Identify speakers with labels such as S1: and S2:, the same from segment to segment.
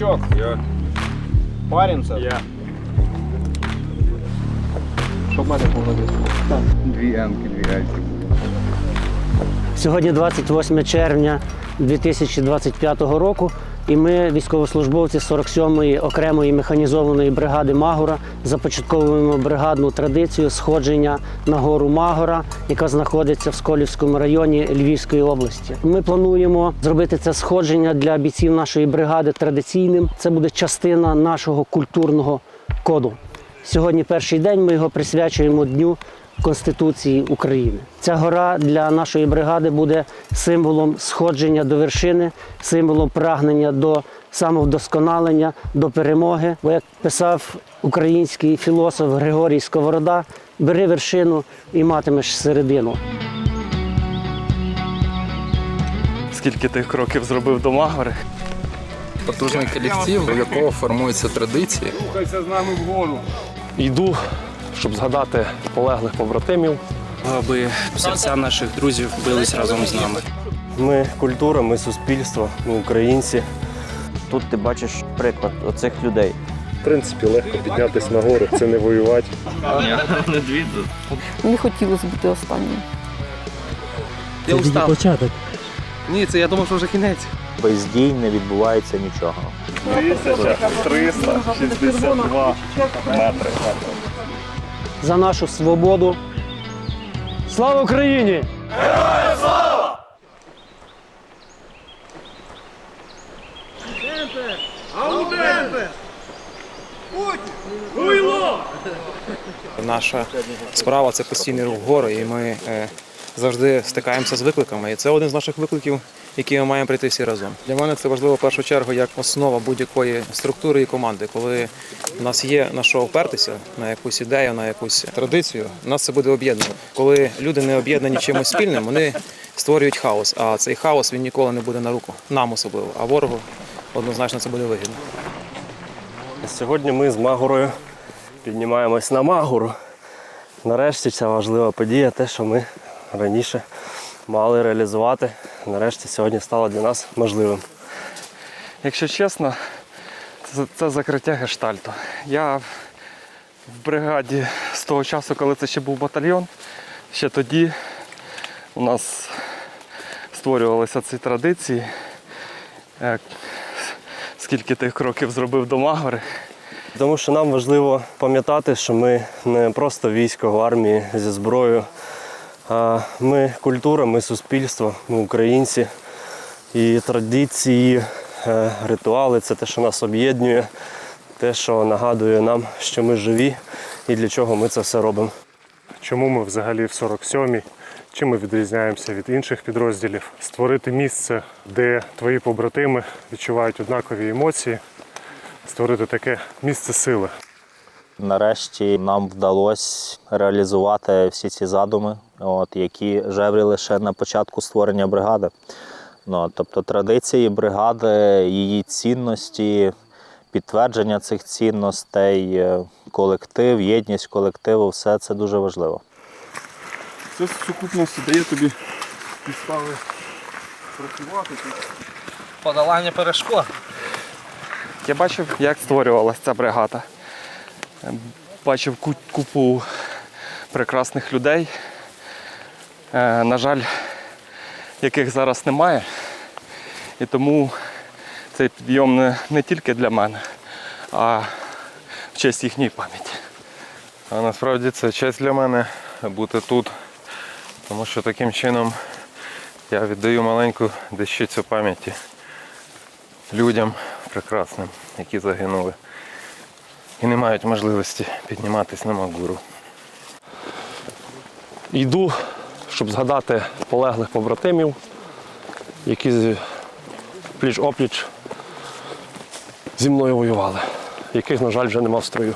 S1: Новичок,
S2: Я.
S1: паримся.
S2: Я.
S1: Щоб мене десь.
S2: Дві емки, дві ельки.
S3: Сьогодні 28 червня 2025 року, і ми, військовослужбовці 47-ї окремої механізованої бригади Магора, започатковуємо бригадну традицію сходження на гору Магора, яка знаходиться в Сколівському районі Львівської області. Ми плануємо зробити це сходження для бійців нашої бригади традиційним. Це буде частина нашого культурного коду. Сьогодні перший день ми його присвячуємо Дню Конституції України. Ця гора для нашої бригади буде символом сходження до вершини, символом прагнення до самовдосконалення, до перемоги. Бо як писав український філософ Григорій Сковорода, бери вершину і матимеш середину.
S4: Скільки тих кроків зробив до Магори?
S5: потужний колектив, у якого формуються традиції.
S2: Рухайся з нами вгору.
S4: Йду, щоб згадати полеглих побратимів.
S6: аби серця наших друзів бились разом з нами.
S7: Ми культура, ми суспільство, ми українці.
S8: Тут ти бачиш приклад оцих людей.
S7: В принципі, легко піднятися на гори, це не воювати.
S9: Не хотілося бути останнім.
S6: Я устав. Ні, це я думав, що вже кінець.
S8: Без дій не відбувається нічого.
S7: 362 метри.
S3: За нашу свободу. Слава Україні!
S6: Наша справа це постійний рух вгору, і ми е, завжди стикаємося з викликами. І це один з наших викликів, які ми маємо прийти всі разом. Для мене це важливо в першу чергу як основа будь-якої структури і команди. Коли в нас є на що опертися, на якусь ідею, на якусь традицію, нас це буде об'єднано. Коли люди не об'єднані чимось спільним, вони створюють хаос. А цей хаос він ніколи не буде на руку, нам особливо, а ворогу однозначно це буде вигідно.
S7: Сьогодні ми з Магорою піднімаємось на Магору. Нарешті ця важлива подія, те, що ми раніше мали реалізувати, нарешті сьогодні стало для нас можливим.
S4: Якщо чесно, це, це закриття гештальту. Я в бригаді з того часу, коли це ще був батальйон, ще тоді у нас створювалися ці традиції. Е, Скільки тих кроків зробив до Магори.
S7: Тому що нам важливо пам'ятати, що ми не просто військо в армії зі зброєю, ми культура, ми суспільство, ми українці. І традиції, е, ритуали це те, що нас об'єднує, те, що нагадує нам, що ми живі і для чого ми це все робимо.
S10: Чому ми взагалі в 47-й? Чим ми відрізняємося від інших підрозділів? Створити місце, де твої побратими відчувають однакові емоції, створити таке місце сили.
S8: Нарешті нам вдалося реалізувати всі ці задуми, от, які жевріли ще на початку створення бригади. Ну, тобто традиції бригади, її цінності, підтвердження цих цінностей, е, колектив, єдність колективу все це дуже важливо.
S2: Це в сукупності дає тобі підстави працювати.
S6: Подолання перешкод.
S4: Я бачив, як створювалася ця бригада. Бачив купу прекрасних людей. Е, На жаль, яких зараз немає. І тому цей підйом не, не тільки для мене, а в честь їхньої пам'яті.
S2: А насправді це честь для мене бути тут, тому що таким чином я віддаю маленьку дещицю пам'яті людям прекрасним, які загинули і не мають можливості підніматися на Магуру.
S4: Йду, щоб згадати полеглих побратимів, які пліч-опліч зі мною воювали, яких, на жаль, вже нема в строю.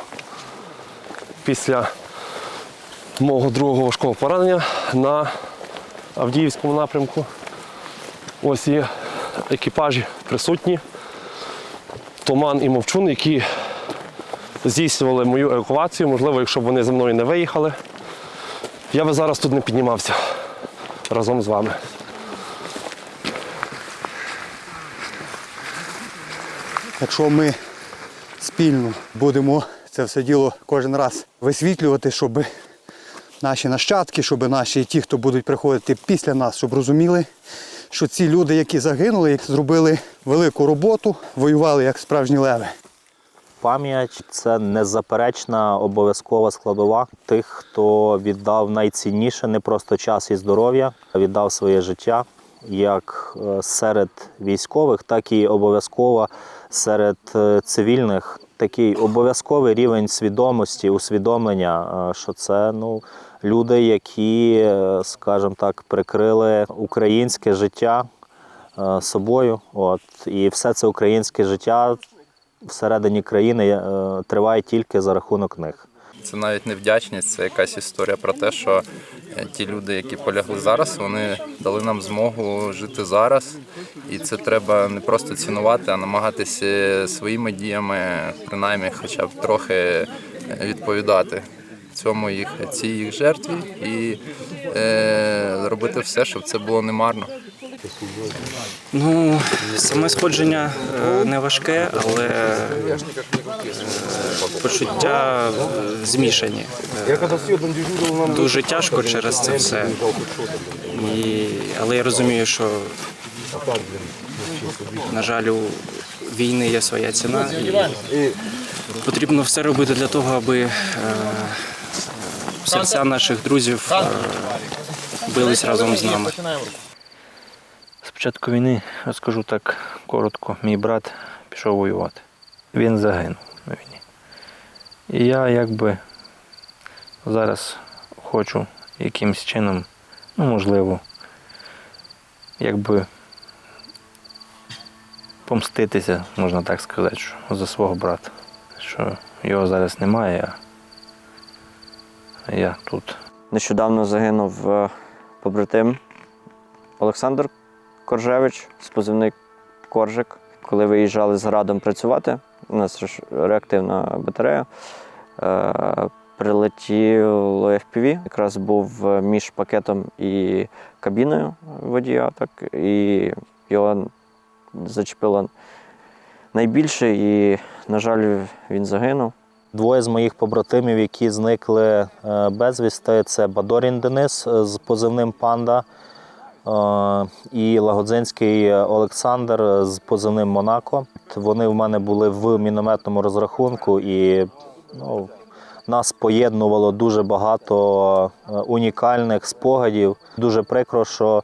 S4: Після мого другого важкого поранення на Авдіївському напрямку. Ось є екіпажі присутні. Туман і Мовчун, які здійснювали мою евакуацію. Можливо, якщо б вони зі мною не виїхали, я би зараз тут не піднімався разом з вами.
S11: якщо ми спільно будемо це все діло кожен раз висвітлювати, щоб наші нащадки, щоб наші ті, хто будуть приходити після нас, щоб розуміли, що ці люди, які загинули, зробили велику роботу, воювали як справжні леви.
S8: Пам'ять це незаперечна обов'язкова складова тих, хто віддав найцінніше не просто час і здоров'я, а віддав своє життя як е, серед військових, так і обов'язково серед е, цивільних. Такий обов'язковий рівень свідомості, усвідомлення, е, що це ну, люди, які, скажімо так, прикрили українське життя собою. От, і все це українське життя всередині країни е, триває тільки за рахунок них.
S5: Це навіть не вдячність, це якась історія про те, що е, ті люди, які полягли зараз, вони дали нам змогу жити зараз. І це треба не просто цінувати, а намагатися своїми діями, принаймні, хоча б трохи е, відповідати цьому їх цій їх жертві і е, робити все, щоб це було немарно.
S6: Ну, саме сходження е, не важке, але е, почуття е, змішані. Дуже тяжко через це все. І, але я розумію, що, на жаль, у війни є своя ціна. І потрібно все робити для того, аби серця наших друзів бились разом з нами.
S12: Початку війни, розкажу так коротко, мій брат пішов воювати. Він загинув на війні. І я якби зараз хочу якимось чином, ну можливо, якби помститися, можна так сказати, що за свого брата. Що його зараз немає, а я тут.
S13: Нещодавно загинув е, побратим Олександр Коржевич з позивний Коржик. Коли виїжджали з градом працювати, у нас реактивна батарея. е, Прилетіло FPV, якраз був між пакетом і кабіною водія, так, і його зачепило найбільше, і, на жаль, він загинув.
S8: Двоє з моїх побратимів, які зникли е, безвісти, це Бадорін Денис е, з позивним Панда е, і Лагодзинський Олександр з позивним Монако. Вони в мене були в мінометному розрахунку, і ну, нас поєднувало дуже багато е, унікальних спогадів. Дуже прикро, що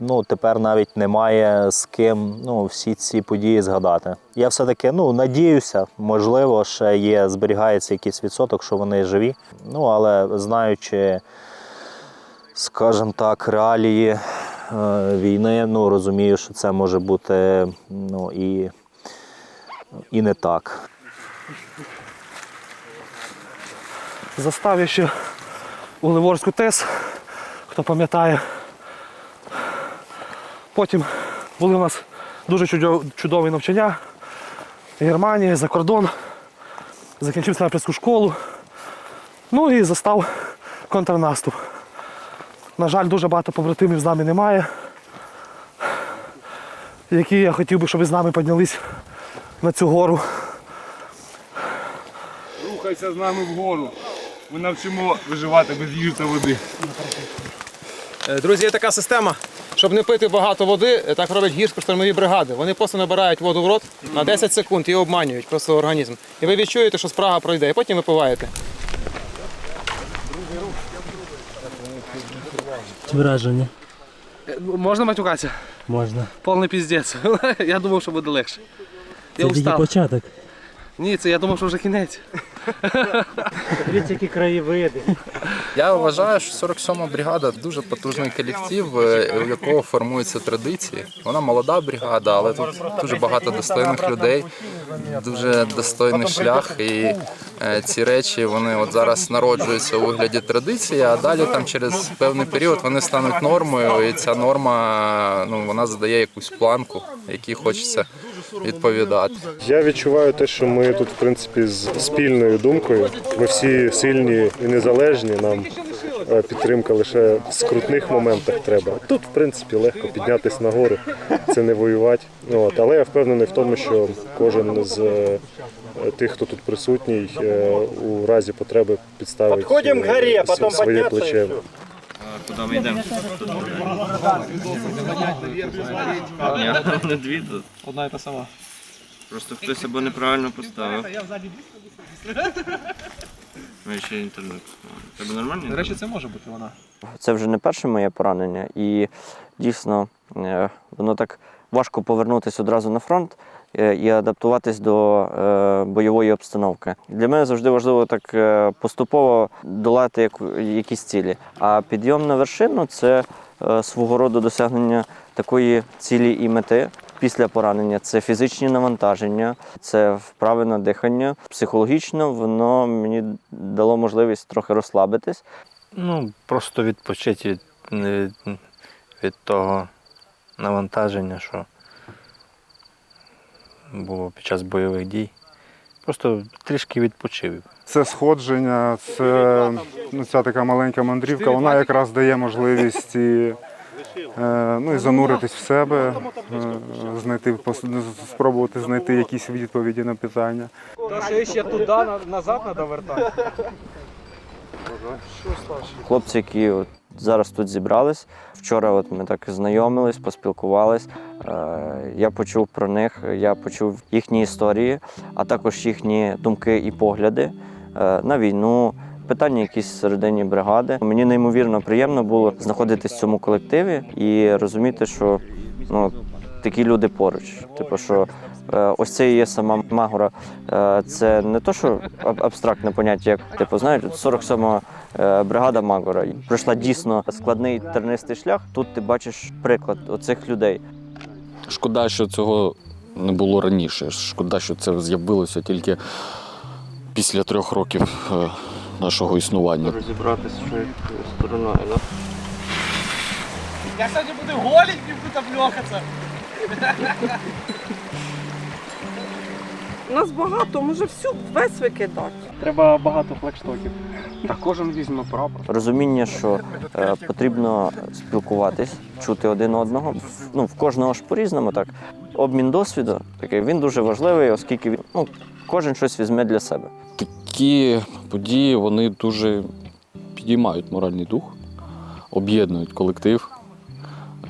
S8: ну, тепер навіть немає з ким ну, всі ці події згадати. Я все-таки ну, надіюся, можливо, ще є, зберігається якийсь відсоток, що вони живі. Ну, але знаючи, скажімо так, реалії е, війни, ну, розумію, що це може бути ну, і, і не так.
S4: Застав я ще у Ливорську ТЕС, хто пам'ятає. Потім були у нас дуже чудові навчання. Германія, за кордон. Закінчив снайперську школу. Ну і застав контрнаступ. На жаль, дуже багато побратимів з нами немає, які я хотів би, щоб з нами піднялись на цю гору.
S14: Рухайся з нами вгору. Ми навчимо виживати без їжі та води.
S6: Е, Друзі, є така система. Щоб не пити багато води, е, так роблять гірсько-штурмові бригади. Вони просто набирають воду в рот на 10 секунд і обманюють просто організм. І ви відчуєте, що спрага пройде, і потім випиваєте.
S3: Враження.
S4: Можна матюкатися?
S3: Можна.
S4: Повний піздець. Я думав, що буде легше.
S3: Це тільки початок.
S4: Ні, це я думав, що вже кінець.
S3: Дивіться, які краєвиди.
S5: Я вважаю, що 47-ма бригада дуже потужний колектив, е, у якого формуються традиції. Вона молода бригада, але тут дуже багато достойних людей, дуже достойний шлях. І е, ці речі вони от зараз народжуються у вигляді традиції, а далі там через певний період вони стануть нормою, і ця норма ну вона задає якусь планку, якій хочеться відповідати.
S10: Я відчуваю те, що ми тут, в принципі, з спільною думкою. Ми всі сильні і незалежні. Нам е, підтримка лише в скрутних моментах треба. Тут, в принципі, легко піднятися нагору, це не воювати. От. Але я впевнений в тому, що кожен з е, тих, хто тут присутній, е, у разі потреби підставить
S11: Підходимо к горі,
S10: е,
S11: потім
S10: своє
S11: і
S10: плече.
S12: Куди ми йдемо? Не дві тут.
S6: Одна і та сама.
S12: Просто хтось або неправильно поставив. Ми ще інтернет. Тебе нормально?
S6: До речі, це може бути вона.
S13: Це вже не перше моє поранення, і дійсно е, воно так важко повернутися одразу на фронт і адаптуватись до е, бойової обстановки. Для мене завжди важливо так е, поступово долати якісь цілі. А підйом на вершину це е, свого роду досягнення такої цілі і мети. Після поранення це фізичні навантаження, це вправи на дихання. Психологічно воно мені дало можливість трохи розслабитись.
S12: Ну, просто відпочити від, від, від того навантаження, що було під час бойових дій. Просто трішки відпочив.
S15: Це сходження, це ну, ця така маленька мандрівка, вона якраз дає можливість і, е, ну, і зануритись в себе, е, знайти, спробувати знайти якісь відповіді на питання.
S1: Що ще туди, назад треба вертати.
S13: Хлопці, які от зараз тут зібрались. Вчора от ми так знайомились, поспілкувались. Е, Я почув про них, я почув їхні історії, а також їхні думки і погляди е, на війну. Питання якісь всередині бригади. Мені неймовірно приємно було знаходитись в цьому колективі і розуміти, що ну, такі люди поруч. Типу, що е, ось це і є сама Магора. Е, Це не то, що аб- абстрактне поняття, як типу, знаєш, 47-ма е, бригада Магора пройшла дійсно складний тернистий шлях. Тут ти бачиш приклад оцих людей.
S16: Шкода, що цього не було раніше. Шкода, що це з'явилося тільки після трьох років нашого існування.
S7: Розібратися, що стороною, так?
S1: Я сьогодні буду голеньким тут обльохатися.
S9: Нас багато, може всю весь викидати.
S1: Треба багато флекштоків. Та кожен візьме прапор.
S13: Розуміння, що е, потрібно спілкуватись, чути один одного. В- Ну, в кожного ж по-різному так. Обмін досвіду такий він дуже важливий, оскільки він, ну, кожен щось візьме для себе.
S16: Такі події вони дуже підіймають моральний дух, об'єднують колектив.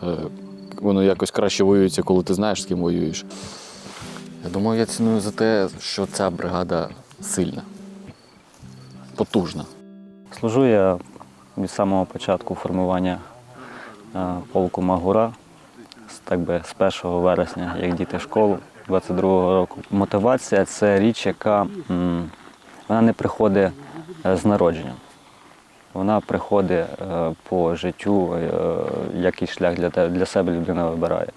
S16: Е, Воно якось краще воюється, коли ти знаєш, з ким воюєш. Я думаю, я ціную за те, що ця бригада сильна, потужна.
S17: Служу я від самого початку формування е, полку Магура, так би з 1 вересня, як діти школу 22-го року. Мотивація це річ, яка вона не приходить е, з народженням. Вона приходить е, по життю, е, який шлях для, для себе людина вибирає.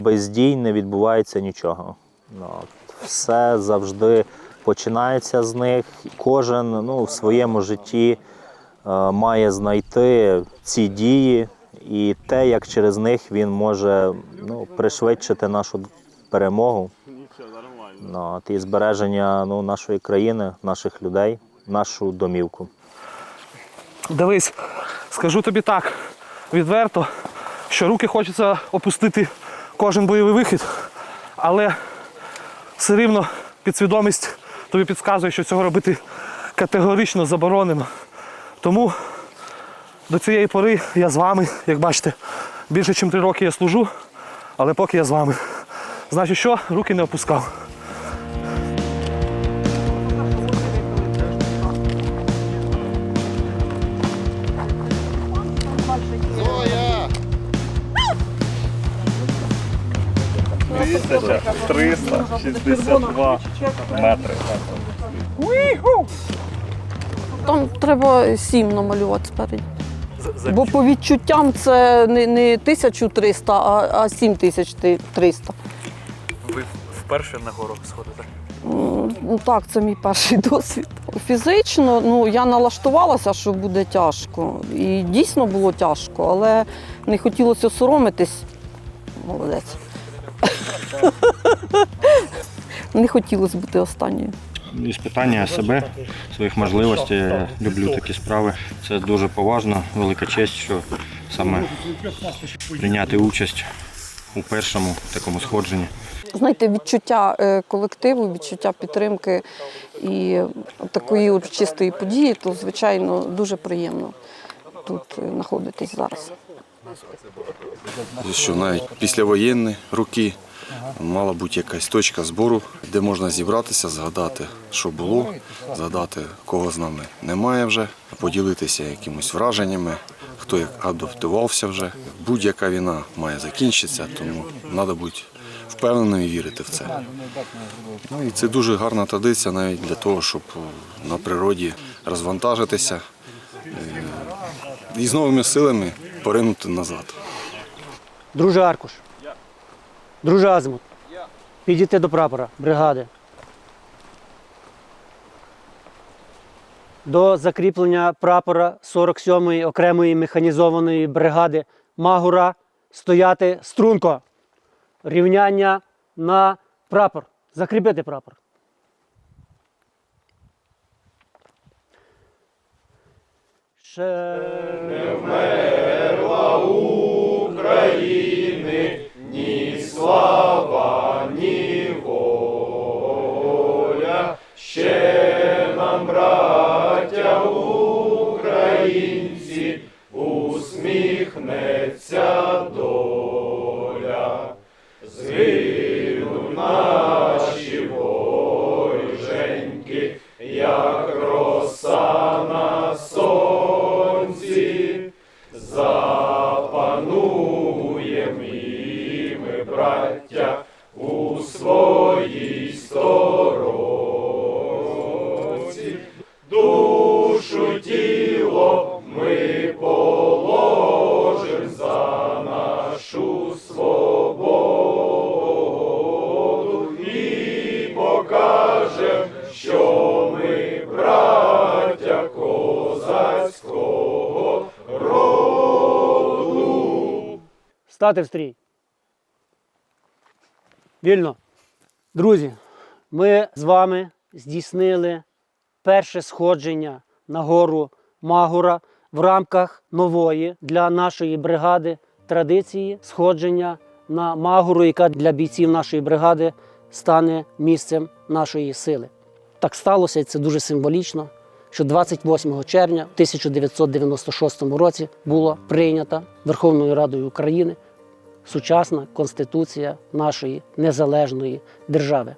S8: Без дій не відбувається нічого. Ну. Все завжди починається з них. Кожен ну, в своєму житті е, має знайти ці дії і те, як через них він може ну, пришвидшити нашу перемогу ну, і збереження ну, нашої країни, наших людей, нашу домівку.
S6: Дивись, скажу тобі так, відверто, що руки хочеться опустити кожен бойовий вихід, але все рівно підсвідомість тобі підказує, що цього робити категорично заборонено. Тому до цієї пори я з вами, як бачите, більше ніж три роки я служу, але поки я з вами. Значить, що руки не опускав.
S10: Тисяча 362 метри.
S9: Там треба сім намалювати спереді. Бо по відчуттям це не, не 1300, а, а 7300.
S6: Ви вперше на гору сходите?
S9: Ну так, це мій перший досвід. Фізично ну, я налаштувалася, що буде тяжко. І дійсно було тяжко, але не хотілося соромитись. Молодець. Не хотілося бути останньою.
S18: іспитання себе, своїх можливостей. Я люблю такі справи. Це дуже поважно, велика честь, що саме прийняти участь у першому такому сходженні.
S9: Знаєте, відчуття е, колективу, відчуття підтримки і такої урочистої події, то звичайно дуже приємно тут е, знаходитись зараз.
S19: що навіть післявоєнні роки мала бути якась точка збору, де можна зібратися, згадати, що було, згадати, кого з нами немає вже, поділитися якимось враженнями, хто як адаптувався вже. Будь-яка війна має закінчитися, тому треба бути впевненим і вірити в це. Ну і це дуже гарна традиція навіть для того, щоб на природі розвантажитися е, і з новими силами поринути назад.
S3: Друже Аркуш. Друже Азимут. Підійти до прапора бригади. До закріплення прапора 47-ї окремої механізованої бригади Магура стояти струнко. Рівняння на прапор. Закріпити прапор. Ще не вмерла України тіло ми положим за нашу свободу і покажем, що ми браття козацького роду. Стати в стрій. Вільно. Друзі, ми з вами здійснили перше сходження на гору Магура в рамках нової для нашої бригади традиції сходження на Магуру, яка для бійців нашої бригади стане місцем нашої сили. Так сталося, і це дуже символічно, що 28 червня 1996 році була прийнята Верховною Радою України сучасна конституція нашої незалежної держави.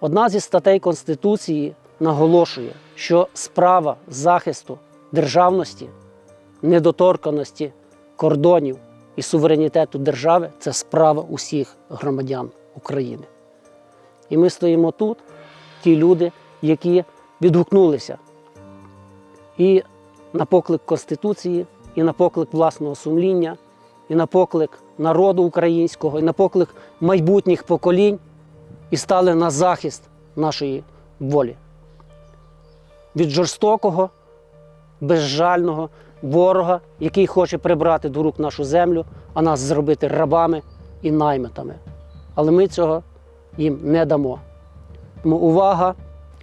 S3: Одна зі статей Конституції наголошує, що справа захисту державності, недоторканості кордонів і суверенітету держави це справа усіх громадян України. І ми стоїмо тут, ті люди, які відгукнулися і на поклик Конституції, і на поклик власного сумління, і на поклик народу українського, і на поклик майбутніх поколінь, і стали на захист нашої волі. Від жорстокого, безжального ворога, який хоче прибрати до рук нашу землю, а нас зробити рабами і наймитами. Але ми цього їм не дамо. Тому увага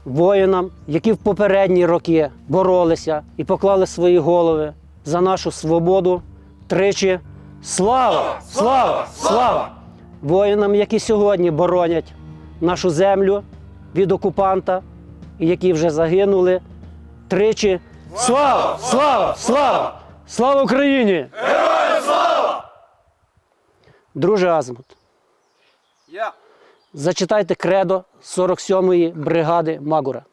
S3: воїнам, які в попередні роки боролися і поклали свої голови за нашу свободу тричі. Слава! Слава! Слава! Воїнам, які сьогодні боронять нашу землю від окупанта, які вже загинули. Тричі. Слава! Слава! Слава! Слава Україні!
S14: Героям слава!
S3: Друже Азмут,
S14: Я.
S3: зачитайте кредо 47-ї бригади Магура.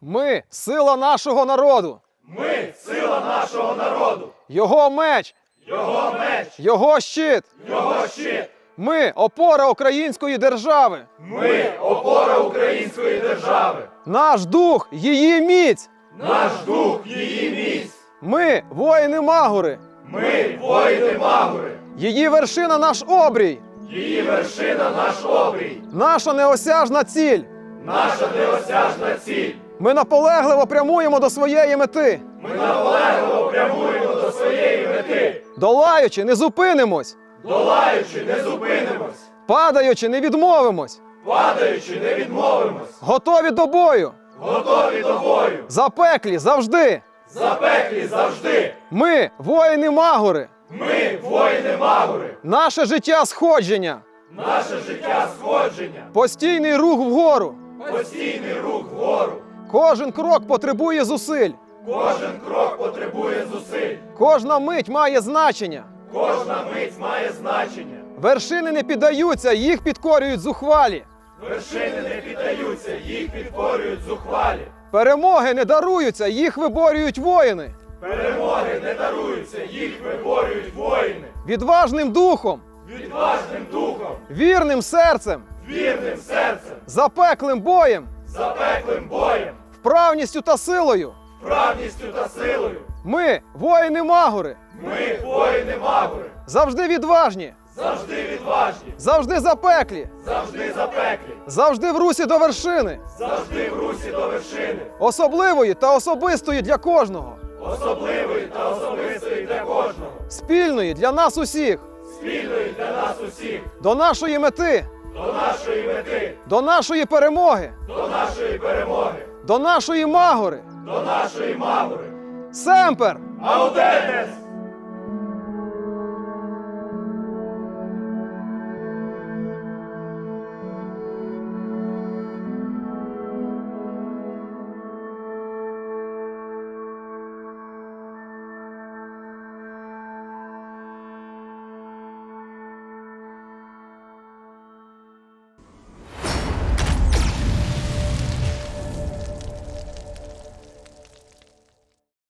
S20: Ми сила нашого народу.
S14: Ми сила нашого народу.
S20: Його меч,
S14: Його меч,
S20: його щит.
S14: його щит.
S20: Ми опора української держави.
S14: Ми опора української держави.
S20: Наш дух її міць.
S14: Наш дух її міць.
S20: Ми воїни Магури.
S14: Ми воїни Магури.
S20: Її вершина наш обрій.
S14: Її вершина наш обрій.
S20: Наша неосяжна ціль.
S14: Наша неосяжна ціль.
S20: Ми наполегливо прямуємо до своєї мети.
S14: Ми наполегливо прямуємо до своєї мети.
S20: Долаючи, не зупинимось.
S14: Долаючи, не зупинимось.
S20: Падаючи, не відмовимось. падаючи, не відмовимось. Готові до бою. Готові до бою. Запеклі завжди. Запеклі завжди. Ми воїни Магури. Ми воїни Магури. Наше життя сходження. Наше життя сходження. Постійний рух вгору. Постійний рух вгору. Кожен крок потребує зусиль. Кожен крок потребує зусиль. Кожна мить має значення. Кожна мить має значення. Вершини не піддаються, їх підкорюють зухвалі. Вершини не піддаються, їх підкорюють зухвалі. Перемоги не даруються, їх виборюють воїни. Перемоги не даруються, їх виборюють воїни. Відважним духом. Відважним духом. Вірним серцем. Вірним серцем. Запеклим боєм. Запеклим боєм. Вправністю та силою. Вправністю та силою. Ми воїни Магури. Ми воїни Магури. Завжди відважні. Завжди відважні. Завжди запеклі. Завжди запеклі. Завжди в русі до вершини. Завжди в русі до вершини. Особливої та особистої для кожного. Особливої та особистої для кожного. Спільної для нас усіх. Спільної для нас усіх. До нашої мети. До нашої мети. До нашої перемоги. До нашої перемоги. До нашої магори. До нашої магори. Семпер! Аудетес!